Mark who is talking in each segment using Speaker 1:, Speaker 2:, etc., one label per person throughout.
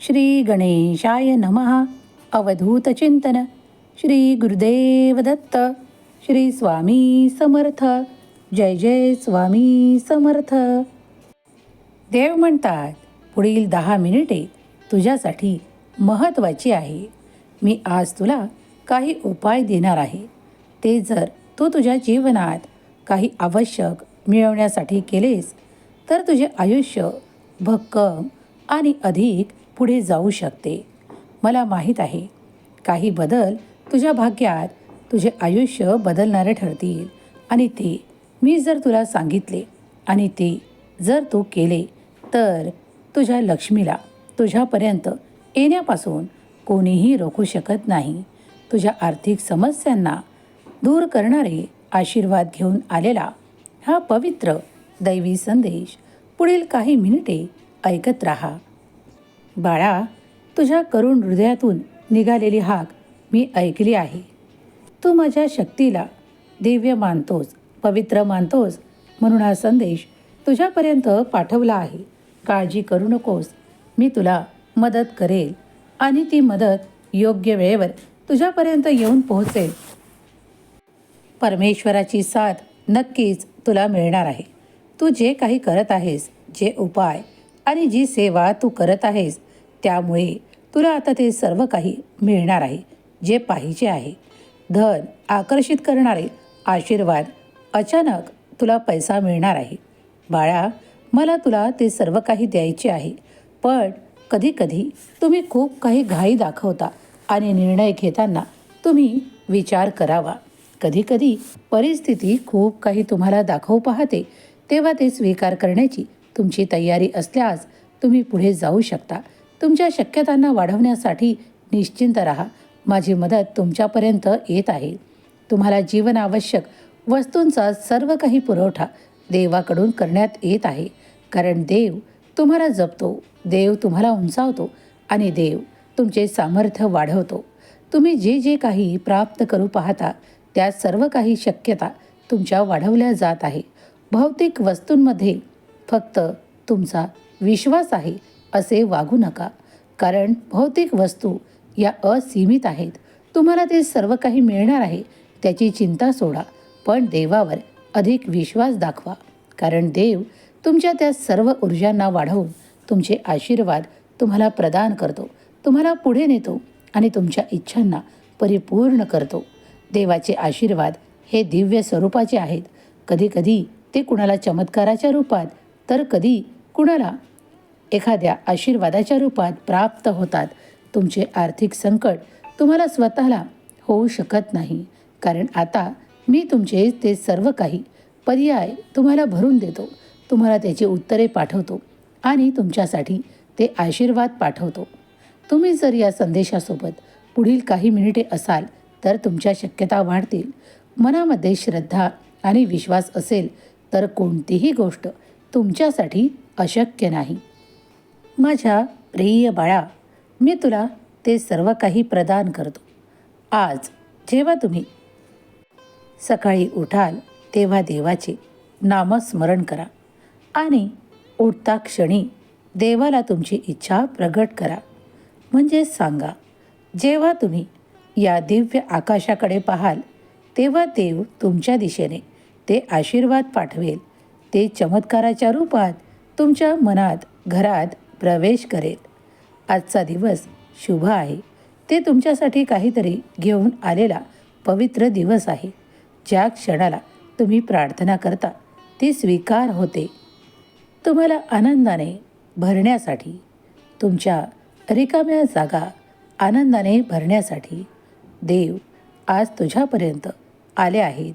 Speaker 1: श्री गणेशाय नमः. अवधूत चिंतन. श्री गुरुदेव दत्त. श्री स्वामी समर्थ. जय जय स्वामी समर्थ. देव म्हणतात पुढील दहा मिनिटे तुझ्यासाठी महत्त्वाची आहे. मी आज तुला काही उपाय देणार आहे. ते जर तू तुझ्या जीवनात काही आवश्यक मिळवण्यासाठी केलेस तर तुझे आयुष्य भक्कम आणि अधिक पुढे जाऊ शकते. मला माहीत आहे काही बदल तुझ्या भाग्यात तुझे आयुष्य बदलणारे ठरतील. आणि ते मी जर तुला सांगितले आणि ते जर तू केले तर तुझ्या लक्ष्मीला तुझ्यापर्यंत येण्यापासून कोणीही रोखू शकत नाही. तुझ्या आर्थिक समस्यांना दूर करणारे आशीर्वाद घेऊन आलेला हा पवित्र दैवी संदेश पुढील काही मिनिटे ऐकत राहा. बाळा तुझ्या करुण हृदयातून निघालेली हाक मी ऐकली आहे. तू माझ्या शक्तीला दिव्य मानतोस पवित्र मानतोस म्हणून हा संदेश तुझ्यापर्यंत पाठवला आहे. काळजी करू नकोस मी तुला मदत करेल आणि ती मदत योग्य वेळेवर तुझ्यापर्यंत येऊन पोहोचेल. परमेश्वराची साथ नक्कीच तुला मिळणार आहे. तू जे काही करत आहेस जे उपाय आणि जी सेवा तू करत आहेस त्यामुळे तुला आता ते सर्व काही मिळणार आहे जे पाहिजे आहे. धन आकर्षित करणारे आशीर्वाद अचानक तुला पैसा मिळणार आहे. बाळा मला तुला ते सर्व काही द्यायचे आहे पण कधीकधी तुम्ही खूप काही घाई दाखवता आणि निर्णय घेताना तुम्ही विचार करावा. कधीकधी परिस्थिती खूप काही तुम्हाला दाखवू पाहते तेव्हा ते स्वीकार करण्याची तुमची तयारी असल्यास तुम्ही पुढे जाऊ शकता. तुमच्या शक्यतांना वाढवण्यासाठी निश्चिंत राहा. माझी मदत तुमच्यापर्यंत येत आहे. तुम्हाला जीवन आवश्यक वस्तूंचा सर्व काही पुरवठा देवाकडून करण्यात येत आहे. कारण देव तुम्हाला जपतो देव तुम्हाला उंचावतो आणि देव तुमचे सामर्थ्य वाढवतो. तुम्ही जे जे काही प्राप्त करू पाहता त्या सर्व काही शक्यता तुमच्या वाढवल्या जात आहे. भौतिक वस्तूंमध्ये फक्त तुमचा विश्वास आहे असे वागू नका. कारण भौतिक वस्तू या असीमित आहेत. तुम्हाला ते सर्व काही मिळणार आहे त्याची चिंता सोडा पण देवावर अधिक विश्वास दाखवा. कारण देव तुमच्या त्या सर्व ऊर्जांना वाढवून तुमचे आशीर्वाद तुम्हाला प्रदान करतो तुम्हाला पुढे नेतो आणि तुमच्या इच्छांना परिपूर्ण करतो. देवाचे आशीर्वाद हे दिव्य स्वरूपाचे आहेत. कधीकधी ते कुणाला चमत्काराच्या रूपात तर कधी कुणाला एखाद्या आशीर्वादाच्या रूपात प्राप्त होतात. तुमचे आर्थिक संकट तुम्हाला स्वतःला होऊ शकत नाही. कारण आता मी तुमचे ते सर्व काही पर्याय तुम्हाला भरून देतो. तुम्हाला त्याची उत्तरे पाठवतो आणि तुमच्यासाठी ते आशीर्वाद पाठवतो. तुम्ही जर या संदेशासोबत पुढील काही मिनिटे असाल तर तुमच्या शक्यता वाढतील. मनामध्ये श्रद्धा आणि विश्वास असेल तर कोणतीही गोष्ट तुमच्यासाठी अशक्य नाही. माझ्या प्रिय बाळा मी तुला ते सर्व काही प्रदान करतो. आज जेव्हा तुम्ही सकाळी उठाल तेव्हा देवाचे नामस्मरण करा आणि उठता क्षणी देवाला तुमची इच्छा प्रगट करा. म्हणजे सांगा जेव्हा तुम्ही या दिव्य आकाशाकडे पाहाल तेव्हा देव तुमच्या दिशेने ते आशीर्वाद पाठवेल. ते चमत्काराच्या रूपात तुमच्या मनात घरात प्रवेश करेल. आजचा दिवस शुभ आहे. ते तुमच्यासाठी काहीतरी घेऊन आलेला पवित्र दिवस आहे. ज्या क्षणाला तुम्ही प्रार्थना करता ती स्वीकार होते. तुम्हाला आनंदाने भरण्यासाठी तुमच्या रिकाम्या जागा आनंदाने भरण्यासाठी देव आज तुझ्यापर्यंत आले आहेत.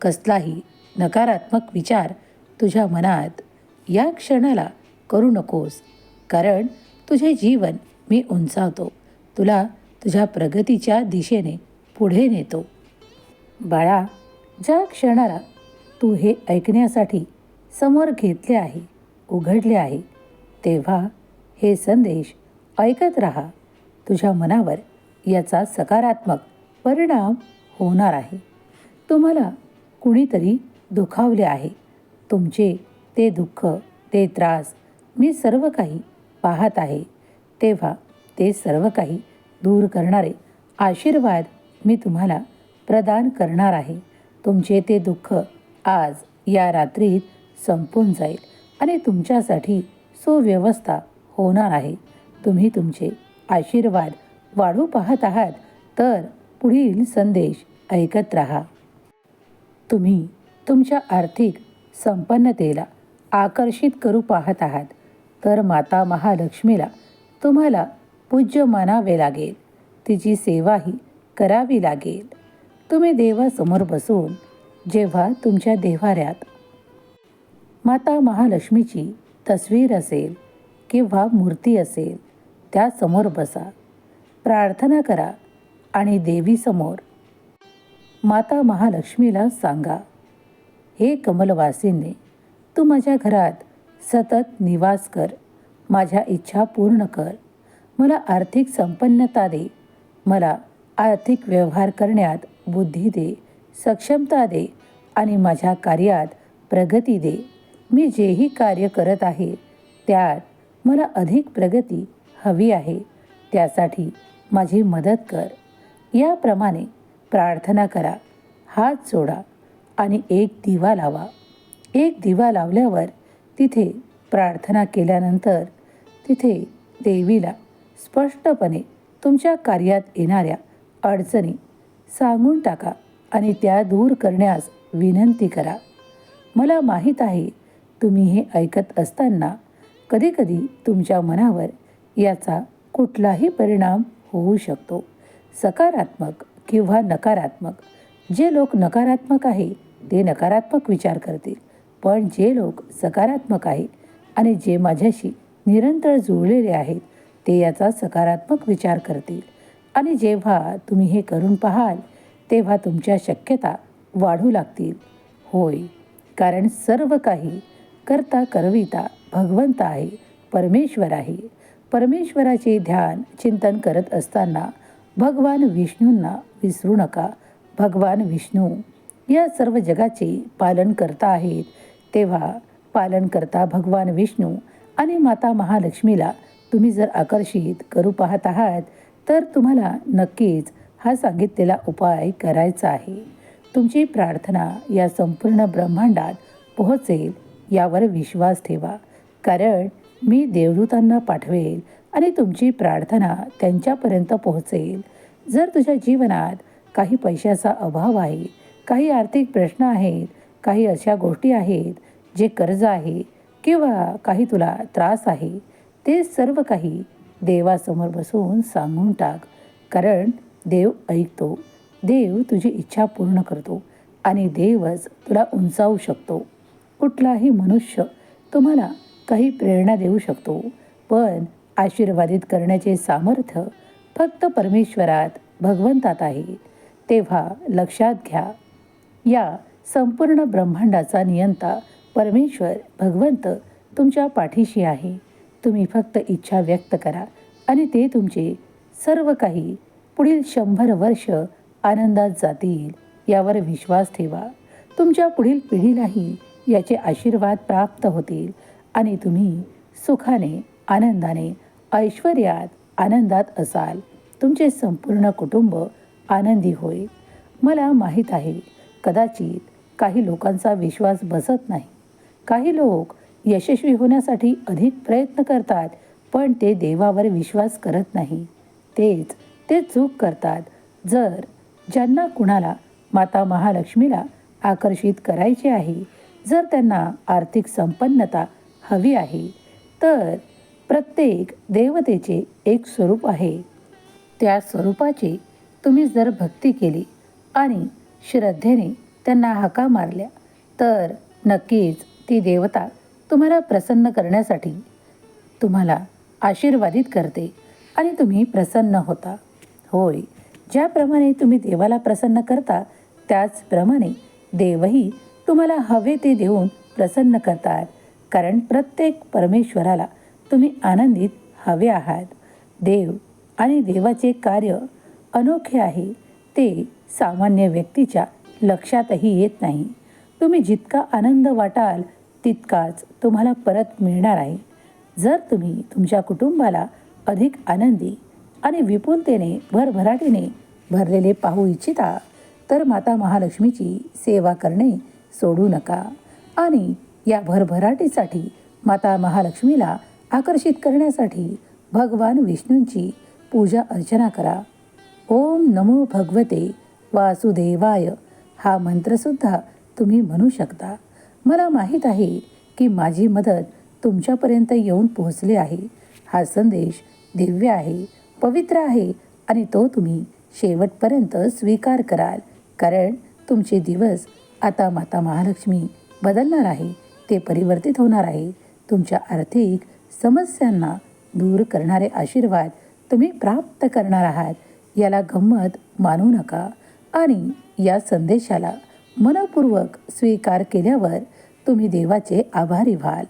Speaker 1: कसलाही नकारात्मक विचार तुझ्या मनात या क्षणाला करू नकोस. कारण तुझे जीवन मी उंचावतो. तुला तुझ्या प्रगतीच्या दिशेने पुढे नेतो. बाळा ज्या क्षणाला तू हे ऐकण्यासाठी समोर घेतले आहे उघडले आहे तेव्हा हे संदेश ऐकत राहा. तुझ्या मनावर याचा सकारात्मक परिणाम होणार आहे. तुम्हाला कुणीतरी दुखावले आहे. तुमचे ते दुःख ते त्रास मी सर्व काही पाहत आहे तेव्हा ते सर्व काही दूर करणारे आशीर्वाद मी तुम्हाला प्रदान करणार आहे. तुमचे ते दुःख आज या रात्रीत संपून जाईल आणि तुमच्यासाठी सुव्यवस्था होणार आहे. तुम्ही तुमचे आशीर्वाद वाढू पाहत आहात तर पुढील संदेश ऐकत राहा. तुम्ही तुमच्या आर्थिक संपन्नतेला आकर्षित करू पाहत आहात. तर माता महालक्ष्मीला तुम्हाला पूज्य मानावे लागेल. तिची सेवाही करावी लागेल. तुम्ही देवासमोर बसून जेव्हा तुमच्या देव्हाऱ्यात माता महालक्ष्मीची तस्वीर असेल किंवा मूर्ती असेल त्यासमोर बसा. प्रार्थना करा आणि देवीसमोर माता महालक्ष्मीला सांगा हे कमलवासींनी तू माझ्या घरात सतत निवास कर. माझ्या इच्छा पूर्ण कर. मला आर्थिक संपन्नता दे. मला आर्थिक व्यवहार करण्यात बुद्धी दे. सक्षमता दे आणि माझ्या कार्यात प्रगती दे. मी जेही कार्य करत आहे त्यात मला अधिक प्रगती हवी आहे. त्यासाठी माझी मदत कर. याप्रमाणे प्रार्थना करा. हात जोडा आणि एक दिवा लावा. एक दिवा लावल्यावर तिथे प्रार्थना केल्यानंतर तिथे देवीला स्पष्टपणे तुमच्या कार्यात येणाऱ्या अडचणी सांगून टाका आणि त्या दूर करण्यास विनंती करा. मला माहीत आहे तुम्ही हे ऐकत असताना कधीकधी तुमच्या मनावर याचा कुठलाही परिणाम होऊ शकतो. सकारात्मक किंवा नकारात्मक जे लोक नकारात्मक आहे ते नकारात्मक विचार करतील. पण जे लोक सकारात्मक आहे आणि जे माझ्याशी निरंतर जुळलेले आहेत ते याचा सकारात्मक विचार करतील. आणि जेव्हा तुम्ही हे करून पाहाल तेव्हा तुमच्या शक्यता वाढू लागतील. होय कारण सर्व काही करता करविता भगवंत आहे परमेश्वर आहे. परमेश्वराचे ध्यान चिंतन करत असताना भगवान विष्णूंना विसरू नका. भगवान विष्णू या सर्व जगाचे पालन करता आहेत तेव्हा पालन करता भगवान विष्णू आणि माता महालक्ष्मीला तुम्ही जर आकर्षित करू पाहत आहात तर तुम्हाला नक्कीच हा सांगितलेला उपाय करायचा आहे. तुमची प्रार्थना या संपूर्ण ब्रह्मांडात पोहोचेल यावर विश्वास ठेवा. कारण मी देवदूतांना पाठवेल आणि तुमची प्रार्थना त्यांच्यापर्यंत पोहोचेल. जर तुझ्या जीवनात काही पैशाचा अभाव आहे काही आर्थिक प्रश्न आहेत काही अशा गोष्टी आहेत जे कर्ज आहे किंवा काही तुला त्रास आहे ते सर्व काही देवासमोर बसून सांगून टाक. कारण देव ऐकतो. देव तुझी इच्छा पूर्ण करतो आणि देवच तुला उंचावू शकतो. कुठलाही मनुष्य तुम्हाला काही प्रेरणा देऊ शकतो पण आशीर्वादित करण्याचे सामर्थ्य फक्त परमेश्वरात भगवंतात आहे. तेव्हा लक्षात घ्या या संपूर्ण ब्रह्मांडाचा नियंता परमेश्वर भगवंत तुमच्या पाठीशी आहे. तुम्ही फक्त इच्छा व्यक्त करा आणि ते तुमचे सर्व काही पुढील शंभर वर्ष आनंदात जातील. यावर विश्वास ठेवा. तुमच्या पुढील पिढीलाही याचे आशीर्वाद प्राप्त होतील आणि तुम्ही सुखाने आनंदाने ऐश्वर्यात आनंदात असाल. तुमचे संपूर्ण कुटुंब आनंदी होईल. मला माहीत आहे कदाचित काही लोकांचा विश्वास बसत नाही. काही लोक यशस्वी होण्यासाठी अधिक प्रयत्न करतात पण ते देवावर विश्वास करत नाही. तेच ते चूक करतात. जर ज्यांना कुणाला माता महालक्ष्मीला आकर्षित करायचे आहे जर त्यांना आर्थिक संपन्नता हवी आहे तर प्रत्येक देवतेचे एक स्वरूप आहे. त्या स्वरूपाची तुम्ही जर भक्ती केली आणि श्रद्धेने त्यांना हाका मारल्या. तर नक्कीच ती देवता तुम्हाला प्रसन्न करण्यासाठी तुम्हाला आशीर्वादित करते आणि तुम्ही प्रसन्न होता. होय ज्याप्रमाणे तुम्ही देवाला प्रसन्न करता त्याचप्रमाणे देवही तुम्हाला हवे ते देऊन प्रसन्न करतात. कारण प्रत्येक परमेश्वराला तुम्ही आनंदित हवे आहात. देव आणि देवाचे कार्य अनोखे आहे. ते सामान्य व्यक्तीच्या लक्षातही येत नाही. तुम्ही जितका आनंद वाटाल तितकाच तुम्हाला परत मिळणार आहे. जर तुम्ही तुमच्या कुटुंबाला अधिक आनंदी आणि विपुलतेने भरभराटीने भरलेले पाहू इच्छिता तर माता महालक्ष्मीची सेवा करणे सोडू नका आणि या भरभराटीसाठी माता महालक्ष्मीला आकर्षित करण्यासाठी भगवान विष्णूंची पूजा अर्चना करा. ओम नमो भगवते वासुदेवाय. हा मंत्रसुद्धा तुम्ही म्हणू शकता. मला माहीत आहे की माझी मदत तुमच्यापर्यंत येऊन पोहोचली आहे. हा संदेश दिव्य आहे पवित्र आहे आणि तो तुम्ही शेवटपर्यंत स्वीकार कराल. कारण तुमचे दिवस आता माता महालक्ष्मी बदलणार आहे ते परिवर्तित होणार आहे. तुमच्या आर्थिक समस्यांना दूर करणारे आशीर्वाद तुम्ही प्राप्त करणार आहात याला गंमत मानू नका. आणि या संदेशाला मनपूर्वक स्वीकार केल्यावर तुम्ही देवाचे आभारी व्हाल.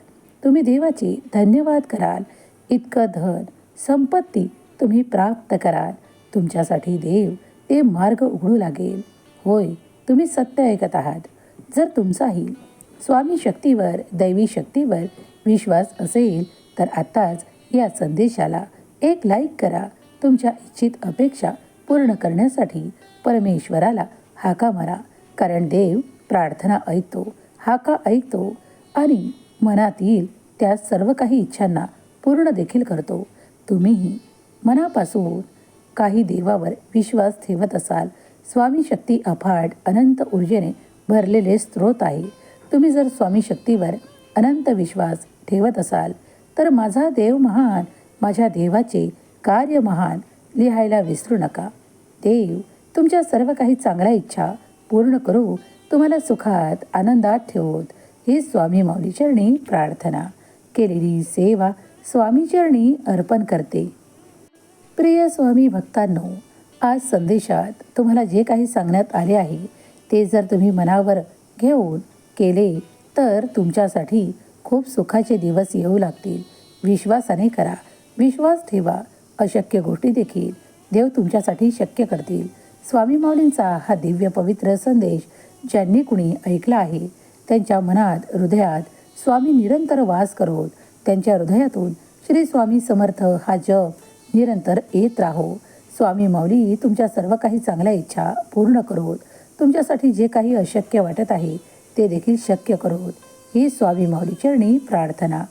Speaker 1: तुम्ही देवाचे धन्यवाद कराल. इतकं धन संपत्ती तुम्ही प्राप्त कराल. तुमच्यासाठी देव ते मार्ग उघडू लागेल. होय तुम्ही सत्य ऐकत आहात. जर तुमचाही स्वामी शक्तीवर दैवी शक्तीवर विश्वास असेल तर आत्ताच या संदेशाला एक लाईक करा. तुमच्या इच्छित अपेक्षा पूर्ण करण्यासाठी परमेश्वराला हाका मारा. कारण देव प्रार्थना ऐकतो हाका ऐकतो आणि मनातील त्या सर्व काही इच्छांना पूर्ण देखील करतो. तुम्हीही मनापासून काही देवावर विश्वास ठेवत असाल स्वामी शक्ती अफाट अनंत ऊर्जेने भरलेले स्रोत आहे. तुम्ही जर स्वामी शक्तीवर अनंत विश्वास ठेवत असाल तर माझा देव महान माझ्या देवाचे कार्य महान लिहायला विसरू नका. देव तुमच्या सर्व काही चांगल्या इच्छा पूर्ण करू तुम्हाला सुखात आनंदात ठेवत. ही स्वामी माऊलीचरणी प्रार्थना. केलेली सेवा स्वामीचरणी अर्पण करते. प्रिय स्वामी भक्तांनो आज संदेशात तुम्हाला जे काही सांगण्यात आले आहे ते जर तुम्ही मनावर घेऊन केले तर तुमच्यासाठी खूप सुखाचे दिवस येऊ लागतील. विश्वासाने करा. विश्वास ठेवा. अशक्य गोष्टी देखील देव तुमच्यासाठी शक्य करतील. स्वामी माऊलींचा हा दिव्य पवित्र संदेश ज्यांनी कुणी ऐकला आहे त्यांच्या मनात हृदयात स्वामी निरंतर वास करोत त्यांच्या हृदयातून श्री स्वामी समर्थ हा जप निरंतर येत राहो. स्वामी माऊली तुमच्या सर्व काही चांगल्या इच्छा पूर्ण करोत. तुमच्यासाठी जे काही अशक्य वाटत आहे ते देखील शक्य करोत. ही स्वामी माऊली चरणी प्रार्थना.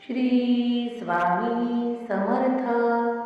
Speaker 1: श्री स्वामी समर्थ.